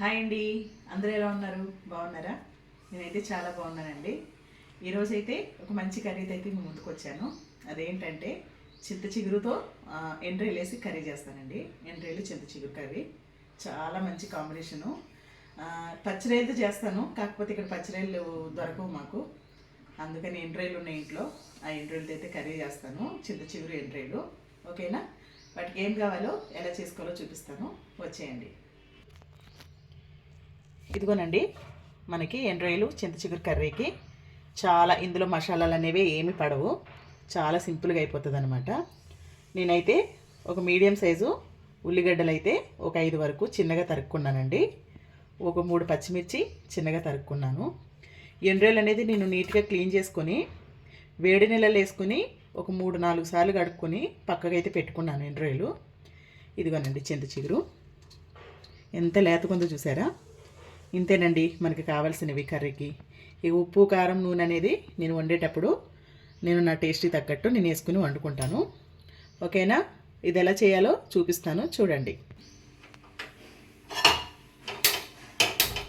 Hi అండి. అందరూ ఎలా ఉన్నారు? బాగున్నారా? నేనైతే చాలా బాగున్నానండి. ఈరోజు అయితే ఒక మంచి కర్రీ అయితే మీ ముందుకు వచ్చాను అదేంటంటే చింత చిగురుతో ఆ, వేసి కర్రీ చేస్తానండి. ఎండ్రైలు చింత చిగురు కర్రీ. చాలా మంచి కాంబినేషను. పచ్చిరాయలతో చేస్తాను. కాకపోతే ఇక్కడ పచ్చిరాయలు దొరకవు మాకు. అందుకని ఎండ్రాయిలు ఉన్నాయి ఇంట్లో. ఆ ఎండ్రాయిలతో అయితే కర్రీ చేస్తాను. చింత చిగురు ఎండ్రాయిలు ఓకేనా? వాటికి ఏం కావాలో ఎలా చేసుకోవాలో చూపిస్తాను. వచ్చేయండి. ఇదిగోనండి మనకి ఎండ్రాయిలు చింత చిగురు కర్రీకి చాలా ఇందులో మసాలాలు అనేవి ఏమి పడవు. చాలా సింపుల్గా అయిపోతుంది అనమాట నేనైతే ఒక మీడియం సైజు ఉల్లిగడ్డలు అయితే ఒక ఐదు వరకు చిన్నగా తరుక్కున్నానండి. ఒక మూడు పచ్చిమిర్చి చిన్నగా తరుక్కున్నాను. ఎండ్రాయిలు అనేది నేను నీట్గా క్లీన్ చేసుకొని వేడి నీళ్ళలో వేసుకుని ఒక మూడు నాలుగు సార్లు కడుక్కొని పక్కకైతే పెట్టుకున్నాను ఎండ్రాయిలు. ఇదిగోనండి చింత చిగురు. ఎంత లేతకుందో చూసారా? ఇంతేనండి మనకి కావాల్సినవి కర్రీకి. ఈ ఉప్పు కారం నూనె అనేది నేను వండేటప్పుడు నేను నా టేస్ట్కి తగ్గట్టు నేను వేసుకుని వండుకుంటాను. ఓకేనా? ఇది ఎలా చేయాలో చూపిస్తాను. చూడండి.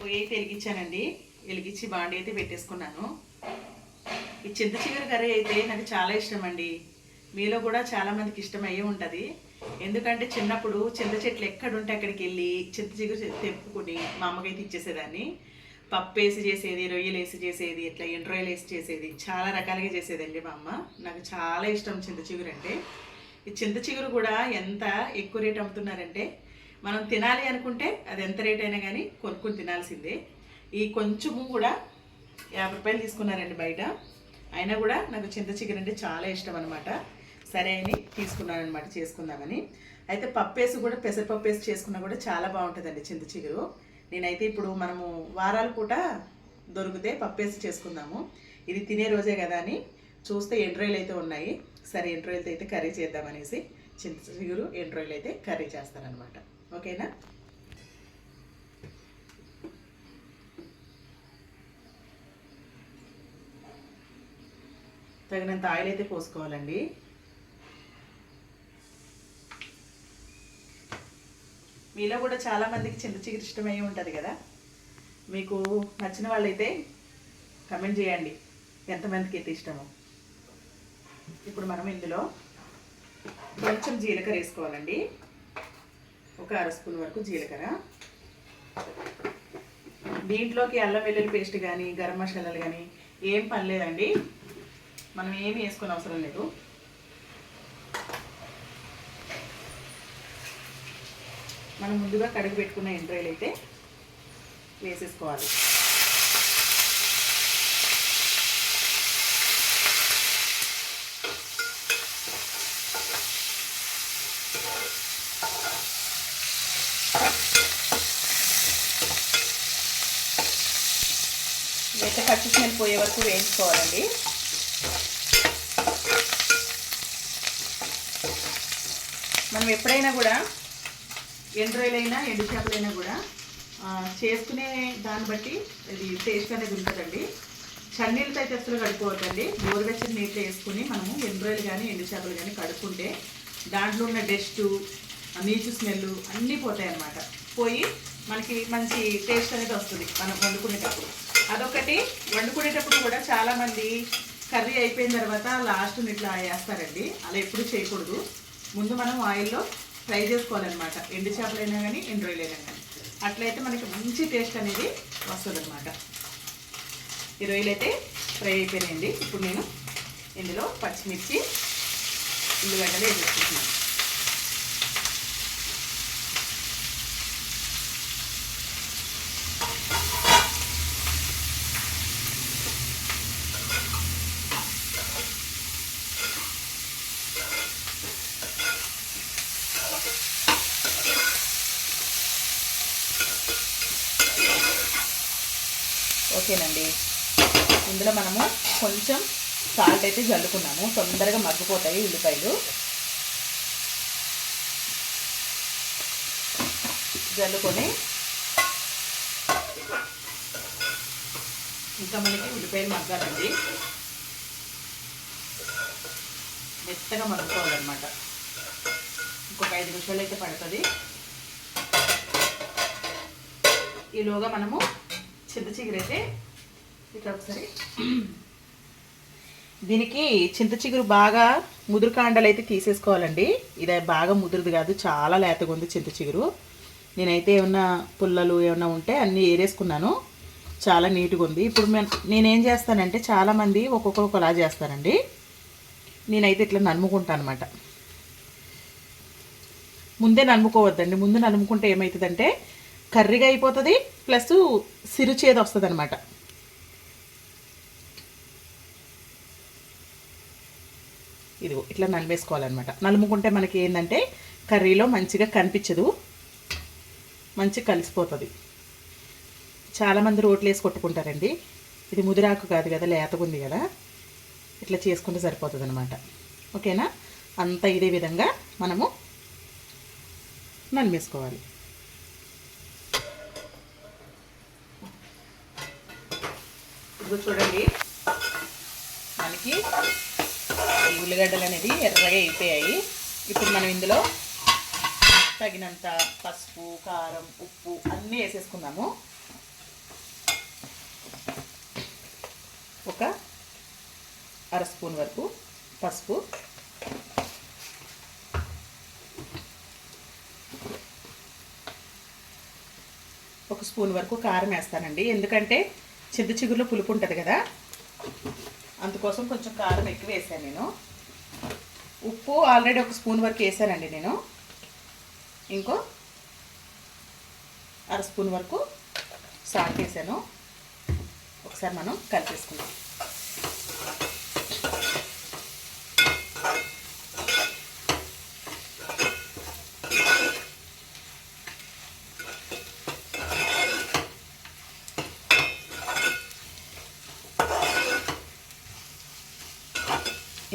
పొయ్యి అయితే వెలిగించానండి. వెలిగించి బాండి అయితే పెట్టేసుకున్నాను. ఈ చింత చిగురు కర్రీ అయితే నాకు చాలా ఇష్టం అండి మీలో కూడా చాలా మందికి ఉంటుంది. ఎందుకంటే చిన్నప్పుడు చింత చెట్లు ఎక్కడుంటే అక్కడికి వెళ్ళి చింత చిగురు తెప్పుకుని మా అమ్మకైతే ఇచ్చేసేదాన్ని. పప్పు వేసి చేసేది రొయ్యలు వేసి చేసేది ఇట్లా ఎండ్రాయిలు వేసి చేసేది చాలా రకాలుగా చేసేదండి మా అమ్మ. నాకు చాలా ఇష్టం చింత చిగురు అంటే ఈ చింత చిగురు కూడా ఎంత ఎక్కువ రేట్ అమ్ముతున్నారంటే మనం తినాలి అనుకుంటే అది ఎంత రేట్ అయినా కానీ కొనుక్కొని తినాల్సిందే. ఈ కొంచెము కూడా యాభై రూపాయలు తీసుకున్నారండి బయట. అయినా కూడా నాకు చింత చిగురు అంటే చాలా ఇష్టం అనమాట సరే అని తీసుకున్నాను అనమాట చేసుకుందామని. అయితే పప్పేసి కూడా పెసరపప్పు వేసి చేసుకున్నా కూడా చాలా బాగుంటుందండి చింత చిగురు. నేనైతే ఇప్పుడు మనము వారాల పూట దొరికితే పప్పేసి చేసుకుందాము. ఇది తినే రోజే కదా అని చూస్తే ఎండ్రాయిలు అయితే ఉన్నాయి. సరే ఎండ్రాయిలతో అయితే కర్రీ చేద్దామనేసి చింత చిగురు ఎండ్రాయిలు అయితే కర్రీ చేస్తారనమాట ఓకేనా? తగినంత ఆయిల్ అయితే పోసుకోవాలండి. మీలో కూడా చాలామందికి చింత చిగురు ఇష్టమై ఉంటుంది కదా? మీకు నచ్చిన వాళ్ళైతే కమెంట్ చేయండి. ఎంతమందికి అయితే ఇష్టమో. ఇప్పుడు మనం ఇందులో కొంచెం జీలకర్ర వేసుకోవాలండి. ఒక అర స్పూన్ వరకు జీలకర్ర. దీంట్లోకి అల్లం వెల్లుల్లి పేస్ట్ కానీ గరం మసాలాలు కానీ ఏం పని లేదండి. మనం ఏమి వేసుకునే అవసరం లేదు. మనం ముందుగా కడిగి పెట్టుకున్న ఎండ్రాయిలు అయితే వేసేసుకోవాలి. అయితే పచ్చి స్మెల్ పోయే వరకు వేయించుకోవాలండి. మనం ఎప్పుడైనా కూడా ఎండ్రాయిలైనా ఎండు చేపలైనా కూడా చేసుకునే దాన్ని బట్టి ఇది టేస్ట్ అనేది ఉంటుందండి. చన్నీళ్ళతో అయితే అసలు కడుక్కోవద్దండి. గోరువెచ్చని నీటిలో వేసుకుని మనము ఎండ్రాయిలు కానీ ఎండు చేపలు కానీ కడుక్కుంటే దాంట్లో ఉన్న డస్ట్ నీచు స్మెల్ అన్నీ పోతాయి అన్నమాట పోయి మనకి మంచి టేస్ట్ అనేది వస్తుంది మనం వండుకునేటప్పుడు. అదొకటి. వండుకునేటప్పుడు కూడా చాలామంది కర్రీ అయిపోయిన తర్వాత లాస్ట్ ఇట్లా వేస్తారండి. అలా ఎప్పుడు చేయకూడదు. ముందు మనం ఆయిల్లో ఫ్రై చేసుకోవాలన్నమాట. ఎండు చేపలైనా కానీ ఎండు రొయ్యలైనా కానీ అట్లయితే మనకి మంచి టేస్ట్ అనేది వస్తుంది అనమాట ఈ రొయ్యలు అయితే ఫ్రై అయిపోయినాయండి. ఇప్పుడు నేను ఇందులో పచ్చిమిర్చి ఉల్లిగడ్డలు వేసేసుకుంటున్నాను. ఓకేనండి. ఇందులో మనము కొంచెం సాల్ట్ అయితే జల్లుకున్నాము తొందరగా మగ్గిపోతాయి ఉల్లిపాయలు. జల్లుకొని ఇంకా మనకి ఉల్లిపాయలు మగ్గాలండి. మెత్తగా మగ్గుకోవాలన్నమాట. ఇంకొక ఐదు నిమిషాలు అయితే పడుతుంది. ఈలోగా మనము చింత చిగురు అయితే ఇట్లా ఒకసారి. దీనికి చింత చిగురు బాగా ముదురుకాండలు అయితే తీసేసుకోవాలండి. ఇది బాగా ముదురుది కాదు చాలా లేతగా ఉంది చింత చిగురు. నేనైతే ఏమన్నా పుల్లలు ఏమన్నా ఉంటే అన్నీ ఏరేసుకున్నాను. చాలా నీట్గా ఉంది. ఇప్పుడు నేనేం చేస్తానంటే చాలామంది ఒక్కొక్కలా చేస్తానండి నేనైతే ఇట్లా నలుముకుంటాను అనమాట ముందే నమ్ముకోవద్దండి ముందు నలుముకుంటే ఏమవుతుందంటే కర్రీగా అయిపోతుంది ప్లస్ సిరుచేది వస్తుంది అనమాట ఇదిగో ఇట్లా నలిపేసుకోవాలన్నమాట. నలుముకుంటే మనకి ఏంటంటే కర్రీలో మంచిగా కనిపించదు. మంచిగా కలిసిపోతుంది. చాలామంది రోట్లు వేసి కొట్టుకుంటారండి. ఇది ముదిరాకు కాదు కదా లేతగా ఉంది కదా. ఇట్లా చేసుకుంటే సరిపోతుంది అనమాట ఓకేనా? అంతా ఇదే విధంగా మనము నలిమేసుకోవాలి ఇదిగో చూడండి. మనకి ఈ ఉల్లిగడ్డలు అనేది ఎర్రగా అయిపోయాయి. ఇప్పుడు మనం ఇందులో తగినంత పసుపు కారం ఉప్పు అన్నీ వేసేసుకుందాము. ఒక అర స్పూన్ వరకు పసుపు. ఒక స్పూన్ వరకు కారం వేస్తానండి. ఎందుకంటే చింత చిగురులో పులుపు ఉంటుంది కదా? అందుకోసం కొంచెం కారం ఎక్కువ వేసాను నేను. ఉప్పు ఆల్రెడీ ఒక స్పూన్ వరకు వేసానండి నేను. ఇంకో అర స్పూన్ వరకు సాల్ట్ వేసాను. ఒకసారి మనం కలిపేసుకుందాం.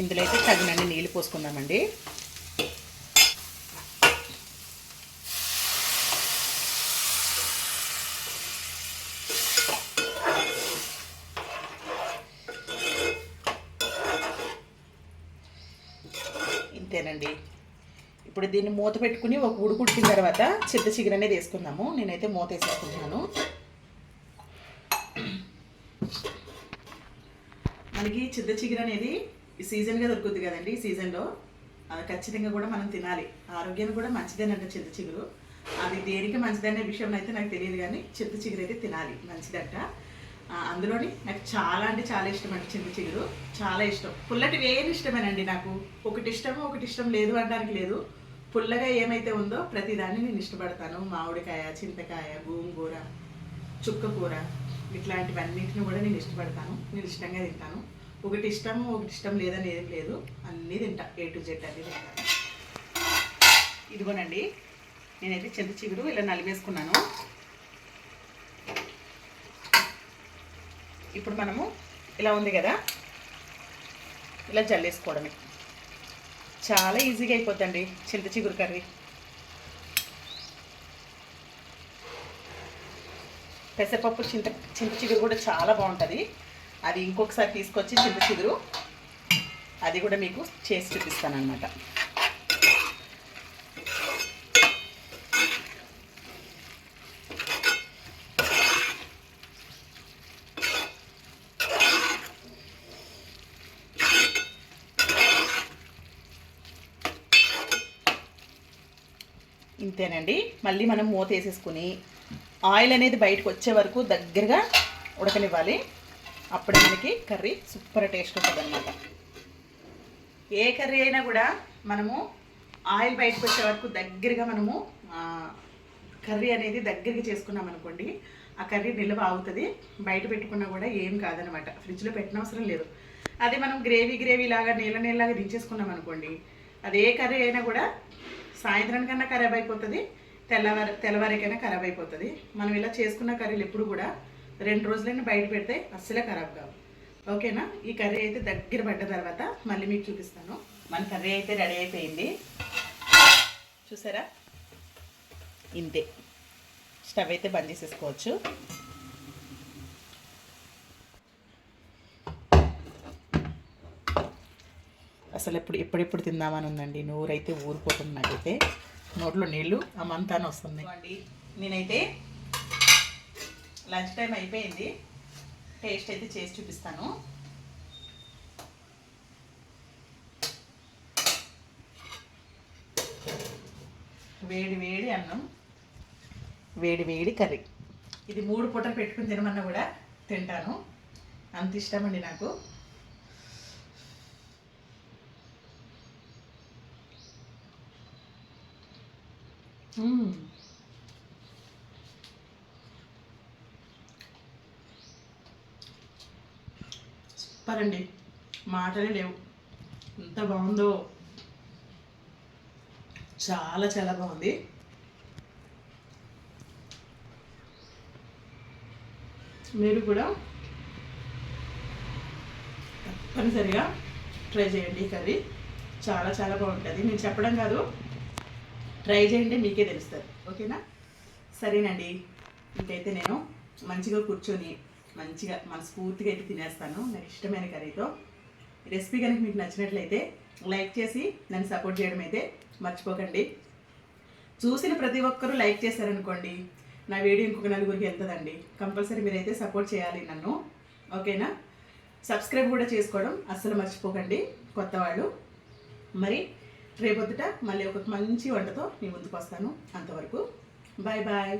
ఇందులో అయితే తగినన్ని నీళ్ళు పోసుకుందామండి. ఇంతేనండి. ఇప్పుడు దీన్ని మూత పెట్టుకుని ఒక ఉడుకుడికిన తర్వాత చింత చిగురు అనేది వేసుకుందాము. నేనైతే మూత వేసేసుకుంటున్నాను. మనకి చింత చిగురు అనేది ఈ సీజన్గా దొరుకుతుంది కదండి ఈ సీజన్లో. అది ఖచ్చితంగా కూడా మనం తినాలి. ఆరోగ్యం కూడా మంచిదేనంట చింత చిగురు. అది దేనికి మంచిదనే విషయం అయితే నాకు తెలియదు కానీ చింత చిగురు అయితే తినాలి. మంచిదంట. అందులోని నాకు చాలా అంటే చాలా ఇష్టం అండి చింత చిగురు. చాలా ఇష్టం. పుల్లటి వేయని ఇష్టమేనండి నాకు. ఒకటి ఇష్టము ఒకటి ఇష్టం లేదు అనడానికి లేదు. పుల్లగా ఏమైతే ఉందో ప్రతిదాన్ని నేను ఇష్టపడతాను. మామిడికాయ చింతకాయ గోంగూర చుక్కకూర ఇట్లాంటివన్నిటిని కూడా నేను ఇష్టపడతాను. నేను ఇష్టంగా తింటాను. ఒకటి ఇష్టం ఒకటి ఇష్టం లేదని ఏం లేదు. అన్నీ తింటా ఏ టు జెడ్ అన్నీ తింటా. ఇదిగోనండి నేనైతే చింత చిగురు ఇలా నలివేసుకున్నాను ఇప్పుడు మనము ఇలా ఉంది కదా ఇలా జల్లేసుకోవడమే. చాలా ఈజీగా అయిపోద్దండి చింత చిగురు కర్రీ. పెసరపప్పు చింత చింత చిగురు కూడా చాలా బాగుంటుంది. అది ఇంకొకసారి తీసుకొచ్చి చింత చిగురు. అది కూడా మీకు చేసి చూపిస్తాను ఇంతేనండి. మళ్ళీ మనం మూత వేసేసుకుని ఆయిల్ అనేది బయటకు వచ్చే వరకు దగ్గరగా ఉడకనివ్వాలి. అప్పుడే మనకి కర్రీ సూపర్ టేస్ట్ ఉంటుంది అనమాట ఏ కర్రీ అయినా కూడా మనము ఆయిల్ బయటకు వచ్చే వరకు దగ్గరగా మనము కర్రీ అనేది దగ్గరికి చేసుకున్నాం అనుకోండి ఆ కర్రీ నిల్వ అవుతుంది బయట పెట్టుకున్నా కూడా ఏం కాదనమాట ఫ్రిడ్జ్లో పెట్టిన అవసరం లేదు. అదే మనం గ్రేవీ గ్రేవీ లాగా నీళ్ళ నీళ్ళలాగా దించేసుకున్నాం అనుకోండి అది ఏ కర్రీ అయినా కూడా సాయంత్రానికన్నా ఖరాబ్ అయిపోతుంది తెల్లవారి తెల్లవారికైనా ఖరాబ్ అయిపోతుంది. మనం ఇలా చేసుకున్న కర్రీలు ఎప్పుడు కూడా రెండు రోజులైనా బయట పెడితే అస్సలే ఖరాబ్ కావు. ఓకేనా? ఈ కర్రీ అయితే దగ్గర పడ్డ తర్వాత మళ్ళీ మీకు చూపిస్తాను. మన కర్రీ అయితే రెడీ అయిపోయింది. చూసారా? ఇంతే. స్టవ్ అయితే బంద్ చేసేసుకోవచ్చు. అసలు ఎప్పుడు ఎప్పుడెప్పుడు తిందామని ఉందండి. నోరైతే ఊరిపోతుంది నాకైతే. నోట్లో నీళ్ళు ఆ వస్తుంది. అండి నేనైతే లంచ్ టైం అయిపోయింది. టేస్ట్ అయితే చేసి చూపిస్తాను. వేడి వేడి అన్నం. వేడి వేడి కర్రీ. ఇది మూడు పూటలు పెట్టుకుని తినమన్నా కూడా తింటాను. అంత ఇష్టమండి నాకు. మ్మ్. సూపర్ అండి మాటలే లేవు. ఎంత బాగుందో. చాలా చాలా బాగుంది. మీరు కూడా తప్పనిసరిగా ట్రై చేయండి ఈ కర్రీ. చాలా చాలా బాగుంటుంది. నేను చెప్పడం కాదు. ట్రై చేయండి మీకే తెలుస్తుంది. ఓకేనా? సరేనండి. ఇంకైతే నేను మంచిగా కూర్చొని మంచిగా మనస్ఫూర్తిగా అయితే తినేస్తాను. నాకు ఇష్టమైన కర్రీతో. రెసిపీ కనుక మీకు నచ్చినట్లయితే లైక్ చేసి నన్ను సపోర్ట్ చేయడం అయితే మర్చిపోకండి. చూసిన ప్రతి ఒక్కరూ లైక్ చేశారనుకోండి నా వీడియో ఇంకొక నలుగురికి వెళ్తుందండి. కంపల్సరీ మీరైతే సపోర్ట్ చేయాలి నన్ను. ఓకేనా? సబ్స్క్రైబ్ కూడా చేసుకోవడం అస్సలు మర్చిపోకండి కొత్త వాళ్ళు మరి రేపొద్దుట మళ్ళీ ఒక మంచి వంటతో మీ ముందుకు వస్తాను. అంతవరకు బాయ్ బాయ్